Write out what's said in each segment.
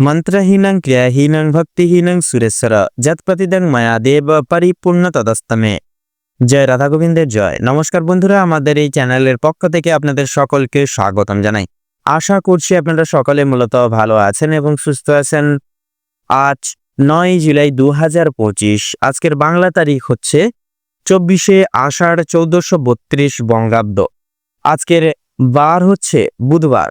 మంత్రహీనం ক্রিয়াহীনং ভক্তিহীনং সুরেশ্বর যৎপ্রতিদং মায়া দেব পরিপূর্ণ তদস্তমে জয় রাধা গোবিন্দের জয় নমস্কার বন্ধুরা আমাদের এই চ্যানেলের পক্ষ থেকে আপনাদের সকলকে স্বাগতম জানাই। আশা করছি আপনারা সকলে মূলত ভালো আছেন এবং সুস্থ আছেন। আজ নয় জুলাই দু পঁচিশ, আজকের বাংলা তারিখ হচ্ছে চব্বিশে আষাঢ় চৌদ্দশো বত্রিশ বঙ্গাব্দ। আজকের বার হচ্ছে বুধবার।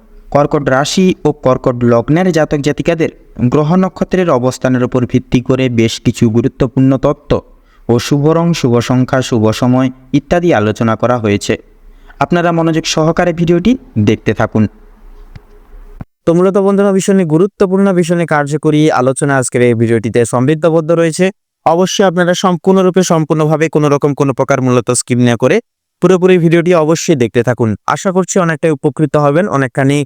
কর্কট রাশি ও কর্কট লগ্নের জাতক জাতিকাদের গ্রহ নক্ষত্রের অবস্থানের উপর ভিত্তি করে বেশ কিছু গুরুত্বপূর্ণ তত্ত্ব ও শুভ রং, শুভ সংখ্যা, শুভ সময় ইত্যাদি আলোচনা করা হয়েছে। আপনারা মনোযোগ সহকারে ভিডিওটি দেখতে থাকুন। তো মূলত বন্ধুরা ভীষণই গুরুত্বপূর্ণ ভীষণই কার্যকরী আলোচনা আজকের এই ভিডিওটিতে সমৃদ্ধবদ্ধ রয়েছে। অবশ্যই আপনারা সম্পূর্ণরূপে, সম্পূর্ণভাবে কোনো রকম, কোনো প্রকার মূলত স্কিম না করে পুরোপুরি ভিডিওটি অবশ্যই দেখতে থাকুন। আশা করছি অনেকটাই উপকৃত হবেন, অনেকখানি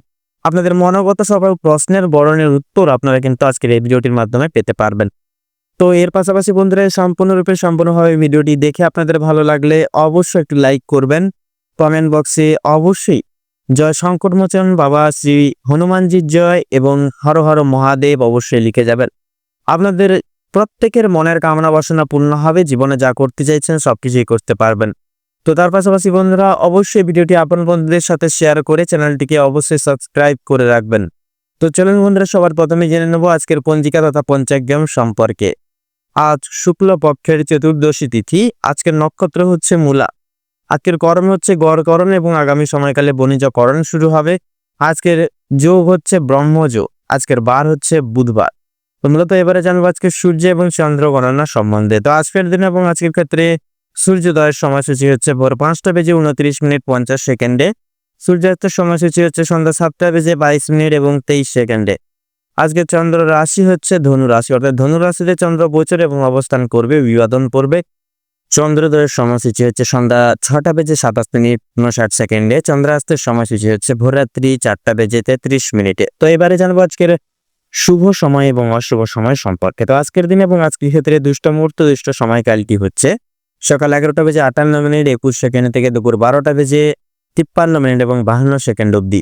আপনাদের মনোগত সবার প্রশ্নের বরণের উত্তর আপনারা কিন্তু আজকের এই ভিডিওটির মাধ্যমে পেতে পারবেন। তো এর পাশাপাশি বন্ধুরা সম্পূর্ণরূপে সম্পূর্ণভাবে ভিডিওটি দেখে আপনাদের ভালো লাগলে অবশ্যই একটু লাইক করবেন। কমেন্ট বক্সে অবশ্যই জয় সংকটমোচন বাবা শ্রী হনুমানজির জয় এবং হর হর মহাদেব অবশ্যই লিখে যাবেন। আপনাদের প্রত্যেকের মনের কামনা বাসনা পূর্ণ হবে, জীবনে যা করতে চাইছেন সব কিছুই করতে পারবেন। তো তার পাশাপাশি বন্ধুরা, অবশ্যই ভিডিওটি আপন বন্ধুদের সাথে শেয়ার করে চ্যানেলটিকে অবশ্যই সাবস্ক্রাইব করে রাখবেন। তো চলুন বন্ধুরা, সবার প্রথমে জেনে নেব আজকের পঞ্জিকা তথা পঞ্চাগ্রাম সম্পর্কে। আজ শুক্ল পক্ষের চতুর্দশী তিথি, আজকের নক্ষত্র হচ্ছে মূলা। আজকের করণ হচ্ছে গড়করণ এবং আগামী সময়কালে বণিজকরণ শুরু হবে। আজকের যোগ হচ্ছে ব্রহ্মযোগ, আজকের বার হচ্ছে বুধবার। তো মূলত এবারে জানব আজকে সূর্য এবং চন্দ্র গণনা সম্বন্ধে। তো আজকের দিন এবং আজকের ক্ষেত্রে সূর্যোদয়ের সময়সূচি হচ্ছে ভোর পাঁচটা বেজে উনত্রিশ মিনিট পঞ্চাশ সেকেন্ডে। সূর্যাস্তের সময়সূচি হচ্ছে সন্ধ্যা সাতটা বেজে বাইশ মিনিট এবং তেইশ সেকেন্ডে। আজকে চন্দ্র রাশি হচ্ছে ধনু রাশি, অর্থাৎ ধনু রাশিতে চন্দ্র গোচর এবং অবস্থান করবে, বিবাদন পড়বে চন্দ্রোদয়ের সময়সূচি হচ্ছে সন্ধ্যা ছটা বেজে সাতাশ মিনিট উনষাট সেকেন্ডে। চন্দ্রাস্তের সময়সূচি হচ্ছে ভোররাত্রি চারটা বেজে তেত্রিশ মিনিটে। তো এবারে জানব আজকের শুভ সময় এবং অশুভ সময় সম্পর্কে। তো আজকের দিন এবং আজকের ক্ষেত্রে দুষ্ট মুহূর্ত, দুষ্ট সময়কালটি হচ্ছে? সকাল এগারোটা বেজে আটান্ন মিনিট, একুশ সেকেন্ড থেকে দুপুর বারোটা বেজে তিপ্পান্ন মিনিট এবং বাহান্ন সেকেন্ড অবধি।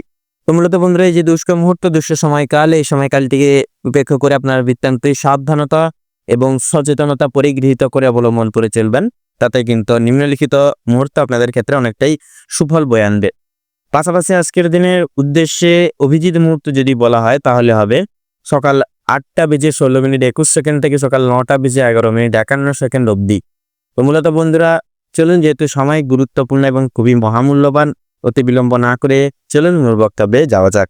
তো মূলত বন্ধুরা, এই যে দুষ্ক মুহূর্ত দুষ্ট সময়কাল, এই সময়কালটিকে উপেক্ষা করে আপনার বৃত্তান্তই সাবধানতা এবং সচেতনতা পরিগৃহীত করে অবলম্বন করে চলবেন। তাতে কিন্তু নিম্নলিখিত মুহূর্ত আপনাদের ক্ষেত্রে অনেকটাই সুফল বয়ে আনবে। পাশাপাশি আজকের দিনের উদ্দেশ্যে অভিজিৎ মুহূর্ত যদি বলা হয়, তাহলে হবে সকাল আটটা বেজে ষোলো মিনিট, একুশ সেকেন্ড থেকে সকাল নটা বেজে এগারো মিনিট, একান্ন সেকেন্ড অবধি। তো মূলত বন্ধুরা, চলুন যেহেতু সময় গুরুত্বপূর্ণ এবং খুবই মহামূল্যবান অতি বিলম্ব না করে চলুন মূল বক্তব্যে যাওয়া যাক।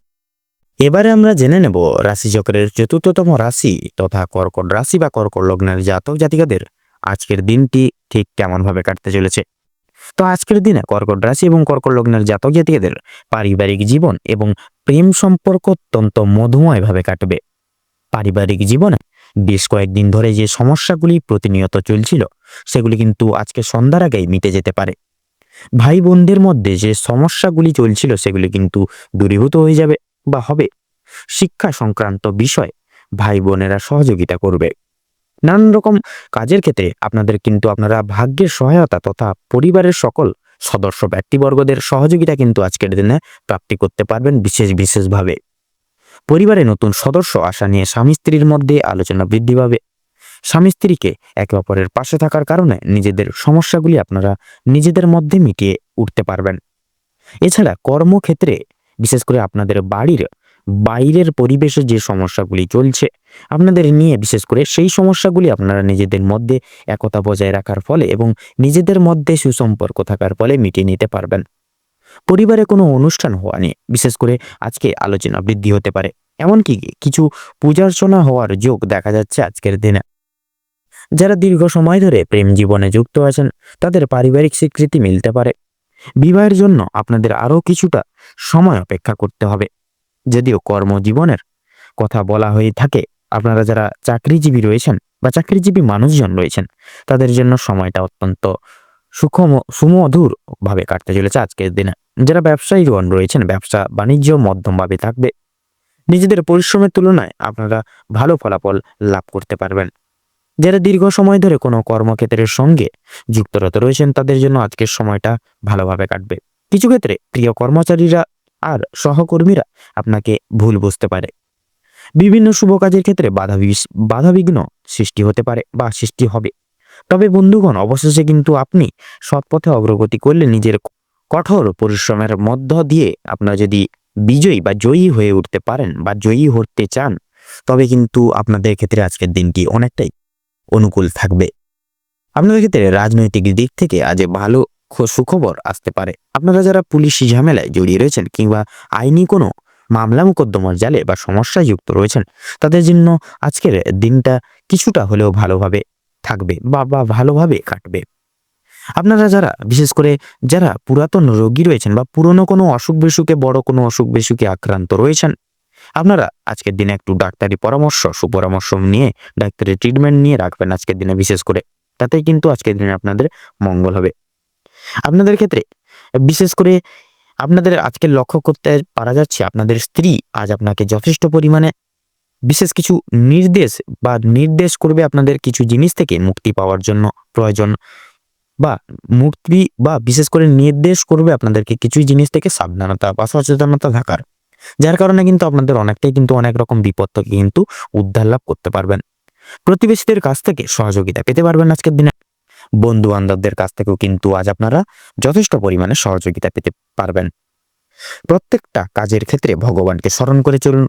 এবারে আমরা জেনে নেব রাশি চক্রের চতুর্থতম রাশি তথা কর্কট রাশি বা কর্কট লগ্নের জাতক জাতিকাদের আজকের দিনটি ঠিক কেমনভাবে কাটতে চলেছে। তো আজকের দিনে কর্কট রাশি এবং কর্কট লগ্নের জাতক জাতিকাদের পারিবারিক জীবন এবং প্রেম সম্পর্ক অত্যন্ত মধুময়ভাবে কাটবে। পারিবারিক জীবনে বেশ কয়েকদিন ধরে যে সমস্যাগুলি প্রতিনিয়ত চলছিল, সেগুলি কিন্তু আজকে সন্ধ্যার আগেই মিটে যেতে পারে। ভাই বোনদের মধ্যে যে সমস্যাগুলি চলছিল, সেগুলি কিন্তু দূরীভূত হয়ে যাবে বা হবে। শিক্ষা সংক্রান্ত বিষয় ভাই বোনেরা সহযোগিতা করবে। নানান রকম কাজের ক্ষেত্রে আপনাদের কিন্তু আপনারা ভাগ্যের সহায়তা তথা পরিবারের সকল সদস্য ব্যক্তিবর্গদের সহযোগিতা কিন্তু আজকের দিনে প্রাপ্তি করতে পারবেন বিশেষ বিশেষভাবে। পরিবারে নতুন সদস্য আসা নিয়ে স্বামী স্ত্রীর মধ্যে আলোচনা বৃদ্ধি পাবে। স্বামী স্ত্রীকে একে অপরের পাশে থাকার কারণে নিজেদের সমস্যাগুলি আপনারা নিজেদের মধ্যে মিটিয়ে উঠতে পারবেন। এছাড়া কর্মক্ষেত্রে, বিশেষ করে আপনাদের বাড়ির বাইরের পরিবেশে যে সমস্যাগুলি চলছে, আপনাদের নিয়ে বিশেষ করে সেই সমস্যাগুলি আপনারা নিজেদের মধ্যে একতা বজায় রাখার ফলে এবং নিজেদের মধ্যে সুসম্পর্ক থাকার ফলে মিটিয়ে নিতে পারবেন। পরিবারে কোনো অনুষ্ঠান হওয়া নিয়ে বিশেষ করে আজকে আলোচনা বৃদ্ধি হতে পারে। এমনকি কিছু পূজার্চনা হওয়ার যোগ দেখা যাচ্ছে আজকের দিনে। যারা দীর্ঘ সময় ধরে প্রেম জীবনে যুক্ত আছেন, তাদের পারিবারিক স্বীকৃতি মিলতে পারে। বিবাহের জন্য আপনাদের আরও কিছুটা সময় অপেক্ষা করতে হবে। যদিও কর্মজীবনের কথা বলা হয়ে থাকে, আপনারা যারা চাকরিজীবী রয়েছেন বা চাকরিজীবী মানুষজন রয়েছেন, তাদের জন্য সময়টা অত্যন্ত সুখম, সুমধুরভাবে কাটতে চলেছে আজকের দিনে। যারা ব্যবসায়ীগণ রয়েছেন ব্যবসা বাণিজ্য মধ্যমভাবে থাকবে নিজেদের পরিশ্রমের তুলনায় আপনারা ভালো ফলাফল লাভ করতে পারবেন। যারা দীর্ঘ সময় ধরে কোনো কর্মক্ষেত্রের সঙ্গে যুক্তরত রয়েছেন, তাদের জন্য আজকের সময়টা ভালোভাবে কাটবে। কিছু ক্ষেত্রে প্রিয় কর্মচারীরা আর সহকর্মীরা আপনাকে ভুল বুঝতে পারে। বিভিন্ন শুভ কাজের ক্ষেত্রে বাধা বাধাবিঘ্ন সৃষ্টি হতে পারে বা সৃষ্টি হবে। তবে বন্ধুগণ, অবশেষে কিন্তু আপনি সৎপথে অগ্রগতি করলে নিজের কঠোর পরিশ্রমের মধ্য দিয়ে আপনারা যদি বিজয়ী বা জয়ী হয়ে উঠতে পারেন বা জয়ী হতে চান, তবে কিন্তু আপনাদের ক্ষেত্রে আজকের দিনটি অনেকটাই অনুকূল থাকবে। আপনাদের ক্ষেত্রে রাজনৈতিক দিক থেকে আজ ভালো সুখবর আসতে পারে। আপনারা যারা পুলিশি ঝামেলায় জড়িয়ে রয়েছেন কিংবা আইনি কোনো মামলা মোকদ্দমার জালে বা সমস্যায় যুক্ত রয়েছেন, তাদের জন্য আজকের দিনটা কিছুটা হলেও ভালোভাবে থাকবে বা বা ভালোভাবে কাটবে। আপনারা যারা, বিশেষ করে যারা পুরাতন রোগী রয়েছেন বা পুরনো কোনো অসুখ বিসুখে, বড় কোনো অসুখ বিসুখে আক্রান্ত রয়েছেন, আপনারা আজকের দিনে একটু ডাক্তারি পরামর্শ, সুপরামর্শ নিয়ে, ডাক্তারি ট্রিটমেন্ট নিয়ে রাখবেন আজকের দিনে বিশেষ করে। তাতেই কিন্তু আজকের দিনে আপনাদের মঙ্গল হবে। আপনাদের ক্ষেত্রে, বিশেষ করে আপনাদের আজকে লক্ষ্য করতে পারা যাচ্ছে, আপনাদের স্ত্রী আজ আপনাকে যথেষ্ট পরিমাণে বিশেষ কিছু নির্দেশ বা নির্দেশ করবে আপনাদের কিছু জিনিস থেকে মুক্তি পাওয়ার জন্য প্রয়োজন। বা মুক্তি বা বিশেষ করে নির্দেশ করবে আপনাদেরকে কিছু জিনিস থেকে সাবধানতা বা সচেতনতা থাকার। যার কারণে কিন্তু আপনাদের অনেকটাই কিন্তু অনেক রকম বিপদ থেকে কিন্তু উদ্ধার লাভ করতে পারবেন। প্রতিবেশীদের কাছ থেকে সহযোগিতা পেতে পারবেন আজকের দিনে। বন্ধু বান্ধবদের কাছ থেকেও কিন্তু আজ আপনারা যথেষ্ট পরিমাণে সহযোগিতা পেতে পারবেন। প্রত্যেকটা কাজের ক্ষেত্রে ভগবানকে স্মরণ করে চলুন।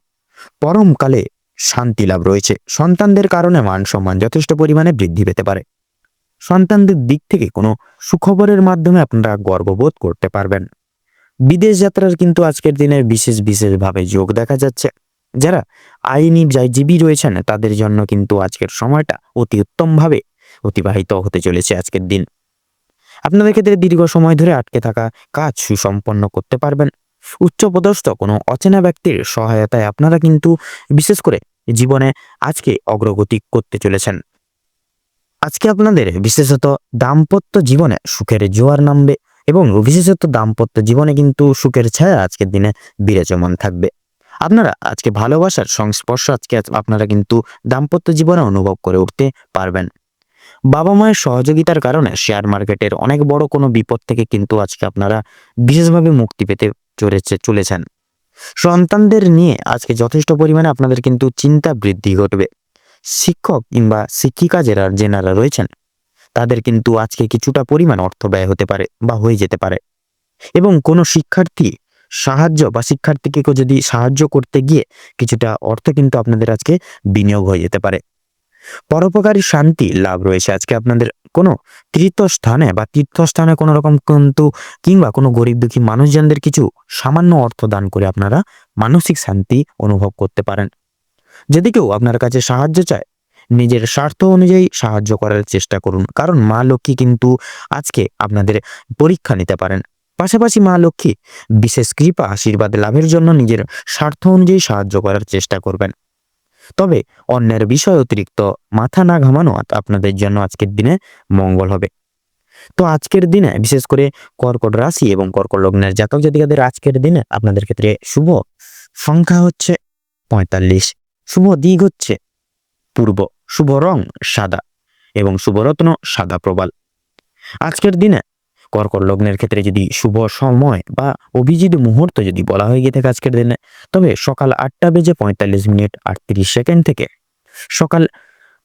পরমকালে শান্তি লাভ রয়েছে। সন্তানদের কারণে মান সম্মান যথেষ্ট পরিমাণে বৃদ্ধি পেতে পারে। সন্তানদের দিক থেকে কোনো সুখবরের মাধ্যমে আপনারা গর্ববোধ করতে পারবেন। বিদেশ যাত্রার কিন্তু আজকের দিনে বিশেষ বিশেষভাবে যোগ দেখা যাচ্ছে। যারা আইনি জীবী রয়েছেন, তাদের জন্য কিন্তু আজকের সময়টা অতি উত্তমভাবে অতিবাহিত হতে চলেছে আজকের দিন। আপনাদের ক্ষেত্রে দীর্ঘ সময় ধরে আটকে থাকা কাজ সুসম্পন্ন করতে পারবেন। উচ্চপদস্থ কোনো অচেনা ব্যক্তির সহায়তায় আপনারা কিন্তু বিশেষ করে জীবনে আজকে অগ্রগতি করতে চলেছেন। আজকে আপনাদের বিশেষত দাম্পত্য জীবনে সুখের জোয়ার নামবে এবং বিশেষত দাম্পত্য জীবনে কিন্তু সুখের ছায়া আজকের দিনে বিরাজমান থাকবে। আপনারা আজকে ভালোবাসার সংস্পর্শ আজকে আপনারা কিন্তু দাম্পত্য জীবনে অনুভব করে উঠতে পারবেন। বাবা মায়ের সহযোগিতার কারণে শেয়ার মার্কেটের অনেক বড় কোনো বিপদ থেকে কিন্তু আজকে আপনারা বিশেষভাবে মুক্তি পেতে চলেছে, চলেছেন। সন্তানদের নিয়ে আজকে যথেষ্ট পরিমাণে আপনাদের কিন্তু চিন্তা বৃদ্ধি ঘটবে। শিক্ষক কিংবা শিক্ষিকা যারা, যেনারা রয়েছেন, তাদের কিন্তু আজকে কিছুটা পরিমাণ অর্থ ব্যয় হতে পারে বা হয়ে যেতে পারে। এবং কোনো শিক্ষার্থী সাহায্য বা শিক্ষার্থীকে যদি সাহায্য করতে গিয়ে কিছুটা অর্থ কিন্তু আপনাদের আজকে বিনিয়োগ হয়ে যেতে পারে। পরোপকারী শান্তি লাভ রয়েছে আজকে আপনাদের। কোনো তীর্থস্থানে বা তীর্থস্থানে কোনো রকম কিন্তু কিংবা কোনো গরিব দুঃখী মানুষজনদের কিছু সামান্য অর্থ দান করে আপনারা মানসিক শান্তি অনুভব করতে পারেন। যদি কেউ আপনার কাছে সাহায্য চায়, নিজের স্বার্থ অনুযায়ী সাহায্য করার চেষ্টা করুন। কারণ মা লক্ষ্মী কিন্তু আজকে আপনাদের পরীক্ষা নিতে পারেন। পাশাপাশি মা লক্ষ্মী বিশেষ কৃপা, আশীর্বাদ লাভের জন্য নিজের স্বার্থ অনুযায়ী সাহায্য করার চেষ্টা করবেন। তবে অন্যের বিষয় অতিরিক্ত মাথা না ঘামানো আপনাদের জন্য আজকের দিনে মঙ্গল হবে। তো আজকের দিনে বিশেষ করে কর্কট রাশি এবং কর্কট লগ্নের জাতক জাতিকাদের আজকের দিনে আপনাদের ক্ষেত্রে শুভ সংখ্যা হচ্ছে পঁয়তাল্লিশ। শুভ দিক হচ্ছে। পূর্ব শুভ রং সাদা এবং শুভ রত্ন সাদা প্রবাল। আজকের দিনে কর্কট লগ্নের ক্ষেত্রে যদি শুভ সময় বা অভিজিৎ মুহূর্ত যদি বলা হয়ে গিয়ে থাকে আজকের দিনে, তবে সকাল আটটা বেজে পঁয়তাল্লিশ মিনিট আটত্রিশ সেকেন্ড থেকে সকাল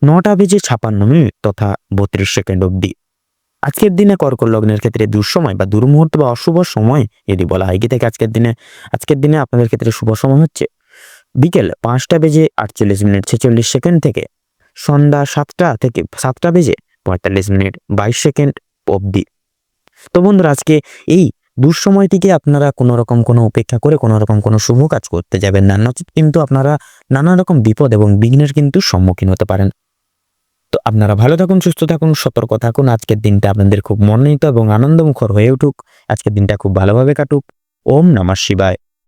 নটা বেজে ছাপান্ন মিনিট তথা বত্রিশ সেকেন্ড অবধি। আজকের দিনে কর্কট লগ্নের ক্ষেত্রে দুঃসময় বা দুর্মুহূর্ত বা অশুভ সময় যদি বলা হয় গিয়ে থাকে আজকের দিনে আজকের দিনে আপনাদের ক্ষেত্রে শুভ সময় হচ্ছে বিকেল পাঁচটা বেজে আটচল্লিশ মিনিট ছেচল্লিশ সেকেন্ড থেকে সন্ধ্যা সাতটা থেকে সাতটা বেজে পঁয়তাল্লিশ মিনিট বাইশ সেকেন্ড অবধি। তো বন্ধুরা, আজকে এই দুঃসময়টিকে আপনারা কোনো রকম কোনো উপেক্ষা করে কোনো রকম কোনো শুভ কাজ করতে যাবেন না। নচেত কিন্তু আপনারা নানা রকম বিপদ এবং বিঘ্নের কিন্তু সম্মুখীন হতে পারেন। তো আপনারা ভালো থাকুন, সুস্থ থাকুন, সতর্ক থাকুন। আজকের দিনটা আপনাদের খুব মনোনীত এবং আনন্দমুখর হয়ে উঠুক। আজকের দিনটা খুব ভালোভাবে কাটুক। ওম নমঃ শিবায়।